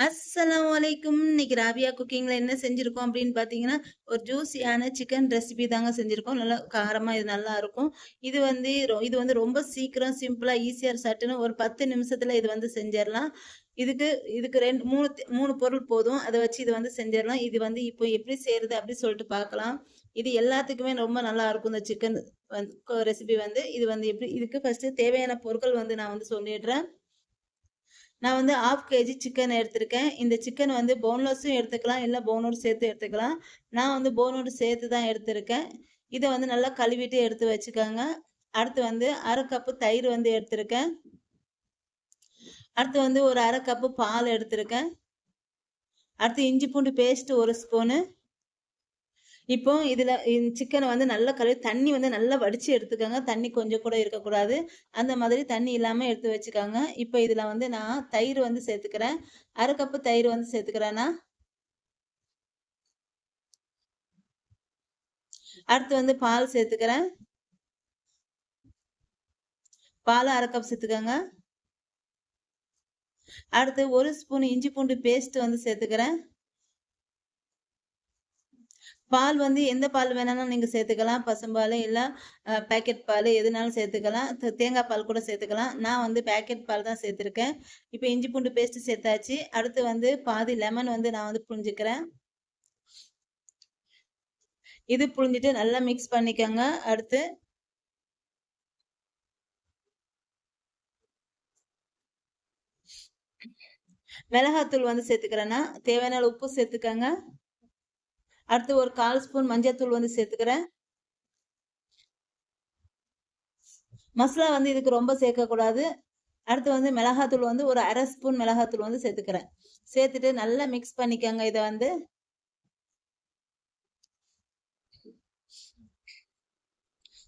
அஸ்லாம் வலைக்கும் இன்னைக்கு ராபியா குக்கிங்ல என்ன செஞ்சிருக்கோம் அப்படின்னு பாத்தீங்கன்னா ஒரு ஜூஸியான சிக்கன் ரெசிபி தாங்க செஞ்சிருக்கோம். நல்லா காரமா இது நல்லா இருக்கும். இது வந்து ரொ- இது வந்து ரொம்ப சீக்கிரம் சிம்பிளா ஈஸியா சட்டுன்னு ஒரு பத்து நிமிஷத்துல இது வந்து செஞ்சிடலாம் இதுக்கு இதுக்கு ரெண்டு மூணு மூணு பொருள் போதும். அதை வச்சு இது வந்து செஞ்சிடலாம் இது வந்து இப்போ எப்படி செய்யறது அப்படின்னு சொல்லிட்டு பார்க்கலாம் இது எல்லாத்துக்குமே ரொம்ப நல்லா இருக்கும் இந்த சிக்கன் வந்து ரெசிபி வந்து. இது வந்து எப்படி இதுக்கு ஃபர்ஸ்ட் தேவையான பொருட்கள் வந்து நான் வந்து சொல்லிடுறேன். நான் வந்து ஆஃப் கேஜி சிக்கன் எடுத்திருக்கேன். இந்த சிக்கன் வந்து போன்லெஸ்ஸும் எடுத்துக்கலாம் இல்லை போனோடு சேர்த்து எடுத்துக்கலாம். நான் வந்து போனோடு சேர்த்து தான் எடுத்திருக்கேன். இதை வந்து நல்லா கழுவிட்டு எடுத்து வச்சுக்கோங்க. அடுத்து வந்து அரை கப்பு தயிர் வந்து எடுத்திருக்கேன். அடுத்து வந்து ஒரு அரை கப்பு பால் எடுத்திருக்கேன். அடுத்து இஞ்சி பூண்டு பேஸ்ட்டு ஒரு ஸ்பூனு இப்போ இதுல சிக்கனை வந்து நல்லா கழுவி தண்ணி வந்து நல்லா வடிச்சு எடுத்துக்கோங்க. தண்ணி கொஞ்சம் கூட இருக்கக்கூடாது. அந்த மாதிரி தண்ணி இல்லாம எடுத்து வச்சுக்கோங்க. இப்போ இதுல வந்து நான் தயிர் வந்து சேர்த்துக்கிறேன். அரை கப்பு தயிர் வந்து சேர்த்துக்கிறேன்னா. அடுத்து வந்து பால் சேர்த்துக்கிறேன். பால் அரை கப் சேர்த்துக்கோங்க. அடுத்து ஒரு ஸ்பூன் இஞ்சி பூண்டு பேஸ்ட் வந்து சேர்த்துக்கிறேன். பால் வந்து எந்த பால் வேணாலும் நீங்கள் சேர்த்துக்கலாம். பசும்பால் இல்லை பேக்கெட் பால் எதுனாலும் சேர்த்துக்கலாம். தேங்காய் பால் கூட சேர்த்துக்கலாம். நான் வந்து பேக்கெட் பால் தான் சேர்த்துருக்கேன். இப்போ இஞ்சி பூண்டு பேஸ்ட் சேர்த்தாச்சு. அடுத்து வந்து பாதி லெமன் வந்து நான் வந்து புழிஞ்சுக்கிறேன். இது புழிஞ்சிட்டு நல்லா மிக்ஸ் பண்ணிக்கோங்க. அடுத்து மிளகாத்தூள் வந்து சேர்த்துக்கிறேன்னா தேவையான உப்பு சேர்த்துக்கோங்க. அடுத்து ஒரு கால் ஸ்பூன் மஞ்சத்தூள் வந்து சேர்த்துக்கிறேன். மசாலா வந்து இதுக்கு ரொம்ப சேர்க்கக்கூடாது. அடுத்து வந்து மிளகாத்தூள் வந்து ஒரு அரை ஸ்பூன் மிளகாத்தூள் வந்து சேர்த்துக்கிறேன். சேர்த்துட்டு நல்லா மிக்ஸ் பண்ணிக்கோங்க இதை வந்து.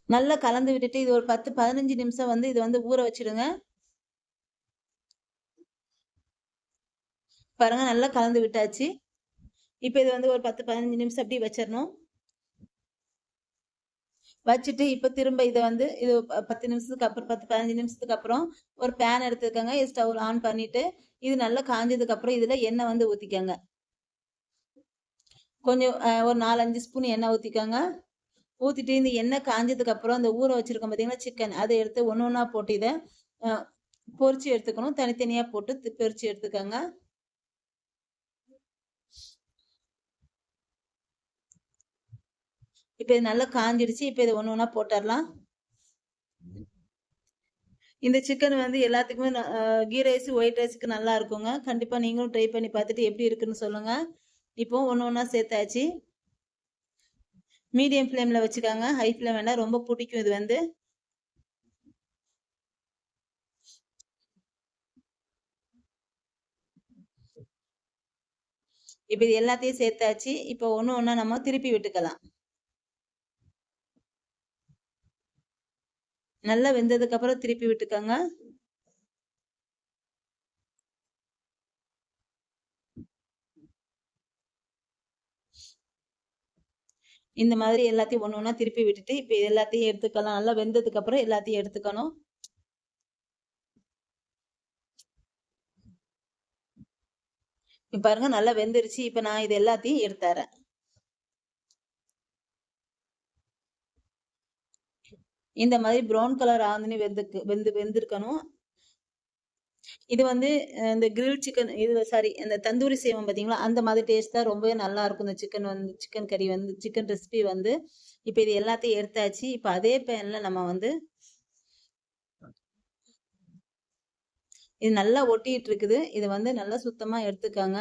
நல்லா கலந்து விட்டுட்டு இது ஒரு பத்து பதினஞ்சு நிமிஷம் வந்து இது வந்து ஊற வச்சிடுங்க. பாருங்க நல்லா கலந்து விட்டாச்சு. இப்போ இது வந்து ஒரு பத்து பதினஞ்சு நிமிஷம் அப்படி வச்சிடணும். வச்சுட்டு இப்போ திரும்ப இதை வந்து இது ப- பத்து நிமிஷத்துக்கு அப்புறம் பத்து பதினஞ்சு நிமிஷத்துக்கு அப்புறம் ஒரு பேன் எடுத்துக்கோங்க. ஸ்டவ் ஆன் பண்ணிட்டு இது நல்லா காஞ்சதுக்கு அப்புறம் இதில் எண்ணெய் வந்து ஊற்றிக்கோங்க கொஞ்சம் ஒரு நாலஞ்சு ஸ்பூன் எண்ணெய் ஊற்றிக்கோங்க ஊற்றிட்டு இந்த எண்ணெய் காஞ்சதுக்கு அப்புறம் அந்த ஊற வச்சிருக்கோம் பார்த்தீங்கன்னா சிக்கன் அதை எடுத்து ஒன்று ஒன்றா போட்டு இதை பொறிச்சு எடுத்துக்கணும். தனித்தனியாக போட்டு பொறிச்சு எடுத்துக்கோங்க. இப்போ இது நல்லா காஞ்சிடுச்சு இப்போ இதை ஒன்று ஒன்றா போட்டுடலாம். இந்த சிக்கன் வந்து எல்லாத்துக்குமே கீ ரைஸ் ஒயிட் ரைஸுக்கு நல்லா இருக்குங்க. கண்டிப்பாக நீங்களும் ட்ரை பண்ணி பார்த்துட்டு எப்படி இருக்குன்னு சொல்லுங்க. இப்போ ஒன்று ஒன்றா சேர்த்தாச்சு. மீடியம் ஃப்ளேமில் வச்சுக்காங்க. ஹை ஃப்ளேம் வேண்டாம் ரொம்ப பிடிக்கும் இது வந்து. இப்போ இது எல்லாத்தையும் சேர்த்தாச்சு. இப்போ ஒன்று ஒன்றா நம்ம திருப்பி விட்டுக்கலாம். நல்லா வெந்ததுக்கு அப்புறம் திருப்பி விட்டுக்கோங்க. இந்த மாதிரி எல்லாத்தையும் ஒன்று ஒன்றா திருப்பி விட்டுட்டு இப்போ எல்லாத்தையும் எடுத்துக்கலாம். நல்லா வெந்ததுக்கு அப்புறம் எல்லாத்தையும் எடுத்துக்கணும். பாருங்க நல்லா வெந்துருச்சு. இப்போ நான் இது எல்லாத்தையும் எடுத்துறேன் இந்த மாதிரி ப்ரௌன் கலர் ஆகுதுன்னு வெந்துக்கு வெந்து வெந்திருக்கணும். இது வந்து இந்த கிரில் சிக்கன் இது சாரி இந்த தந்தூரி செய்வோம் பார்த்தீங்களா? அந்த மாதிரி டேஸ்ட் தான் ரொம்பவே நல்லா இருக்கும். இந்த சிக்கன் வந்து சிக்கன் கறி வந்து சிக்கன் ரெசிபி வந்து. இப்போ இது எல்லாத்தையும் எடுத்தாச்சு. இப்போ அதே பேனில் நம்ம வந்து இது நல்லா ஒட்டிட்டு இருக்குது. இது வந்து நல்லா சுத்தமாக எடுத்துக்காங்க.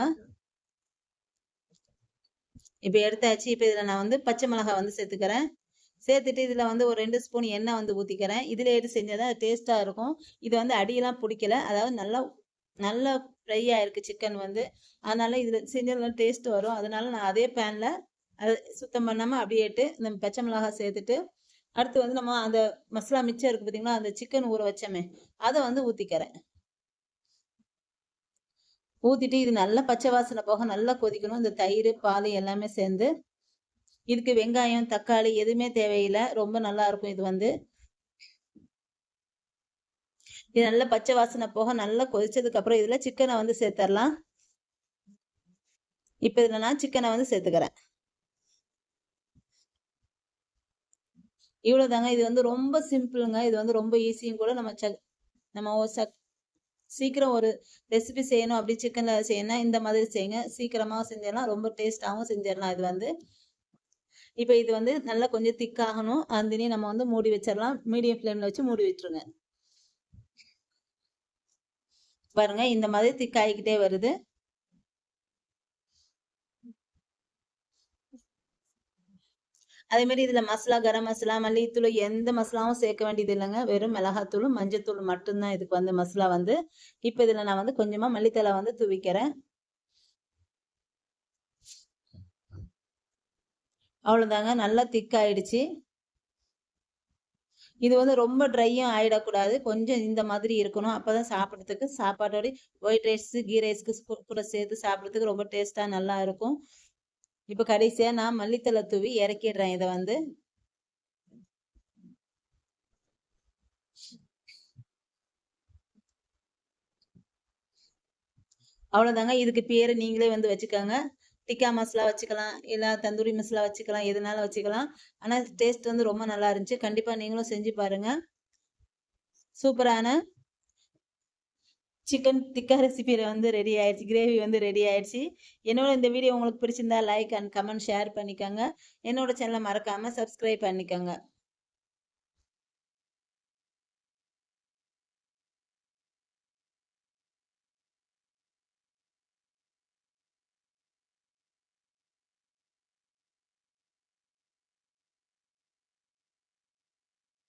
இப்போ எடுத்தாச்சு. இப்போ இதில் நான் வந்து பச்சை மிளகாய் வந்து சேர்த்துக்கிறேன். சேர்த்துட்டு இதில் வந்து ஒரு ரெண்டு ஸ்பூன் எண்ணெய் வந்து ஊற்றிக்கிறேன் இதில் எடுத்து செஞ்சால் தான் டேஸ்ட்டாக இருக்கும். இது வந்து அடியெல்லாம் பிடிக்கல. அதாவது நல்லா நல்லா ஃப்ரை ஆயிருக்கு சிக்கன் வந்து. அதனால் இதில் செஞ்சால் டேஸ்ட் வரும். அதனால நான் அதே பேனில் அதை சுத்தம் பண்ணாமல் அப்படியே இட்டு இந்த பச்சை மிளகாய் சேர்த்துட்டு அடுத்து வந்து நம்ம அந்த மசாலா மிச்சம் இருக்குது பார்த்தீங்களா அந்த சிக்கன் ஊற வச்சோமே அதை வந்து ஊற்றிக்கிறேன் ஊற்றிட்டு இது நல்லா பச்சை வாசனை போக நல்லா கொதிக்கணும். இந்த தயிர் பால் எல்லாமே சேர்ந்து இதுக்கு வெங்காயம் தக்காளி எதுவுமே தேவையில்லை. ரொம்ப நல்லா இருக்கும் இது வந்து. இது நல்லா பச்சை வாசனை போக நல்லா கொதிச்சதுக்கு அப்புறம் இதுல சிக்கனை வந்து சேர்த்துடலாம் இப்ப இதுல நான் சிக்கனை வந்து சேர்த்துக்கிறேன். இவ்வளவுதாங்க. இது வந்து ரொம்ப சிம்பிளுங்க. இது வந்து ரொம்ப ஈஸியும் கூட நம்ம சக் நம்ம ஒரு சக் சீக்கிரம் ஒரு ரெசிபி செய்யணும் அப்படி சிக்கனில் செய்யணும் இந்த மாதிரி செய்யுங்க. சீக்கிரமாக செஞ்சிடலாம் ரொம்ப டேஸ்ட்டாகவும் செஞ்சிடலாம் இது வந்து. இப்போ இது வந்து நல்லா கொஞ்சம் திக்காகணும் அதுலேயும் நம்ம வந்து மூடி வச்சிடலாம். மீடியம் ஃப்ளேமில் வச்சு மூடி வச்சுருங்க. பாருங்க இந்த மாதிரி திக்காயிக்கிட்டே வருது. அதே மாதிரி இதில் மசாலா கரம் மசாலா மல்லித்தூள் எந்த மசாலாவும் சேர்க்க வேண்டியது இல்லைங்க. வெறும் மிளகாத்தூளும் மஞ்சத்தூள் மட்டும்தான் இதுக்கு வந்து மசாலா வந்து. இப்போ இதில் நான் வந்து கொஞ்சமாக மல்லித்தலை வந்து தூவிக்கிறேன். அவ்வளோதாங்க நல்லா திக்காயிடுச்சு இது வந்து ரொம்ப ட்ரையும் ஆகிடக்கூடாது கொஞ்சம் இந்த மாதிரி இருக்கணும். அப்போ தான் சாப்பிட்றதுக்கு சாப்பாட்டோட ஒயிட் ரைஸு கீ ரைஸ்க்கு கூட சேர்த்து சாப்பிட்றதுக்கு ரொம்ப டேஸ்ட்டாக நல்லா இருக்கும். இப்போ கடைசியாக நான் மல்லித்தலை தூவி இறக்கிடுறேன் இதை வந்து. அவ்வளோதாங்க இதுக்கு பேர் நீங்களே வந்து வச்சுக்கோங்க. டிக்கா மசாலா வச்சுக்கலாம் இல்லை தந்தூரி மசாலா வச்சுக்கலாம் எதுனாலும் வச்சுக்கலாம். ஆனால் டேஸ்ட் வந்து ரொம்ப நல்லா இருந்துச்சு. கண்டிப்பாக நீங்களும் செஞ்சு பாருங்கள் சூப்பரான சிக்கன் டிக்கா ரெசிபியில் வந்து ரெடி ஆயிடுச்சு. கிரேவி வந்து ரெடி ஆயிடுச்சு. என்னோட இந்த வீடியோ உங்களுக்கு பிடிச்சிருந்தா லைக் அண்ட் கமெண்ட் ஷேர் பண்ணிக்கோங்க. என்னோட சேனலை மறக்காமல் சப்ஸ்கிரைப் பண்ணிக்கோங்க.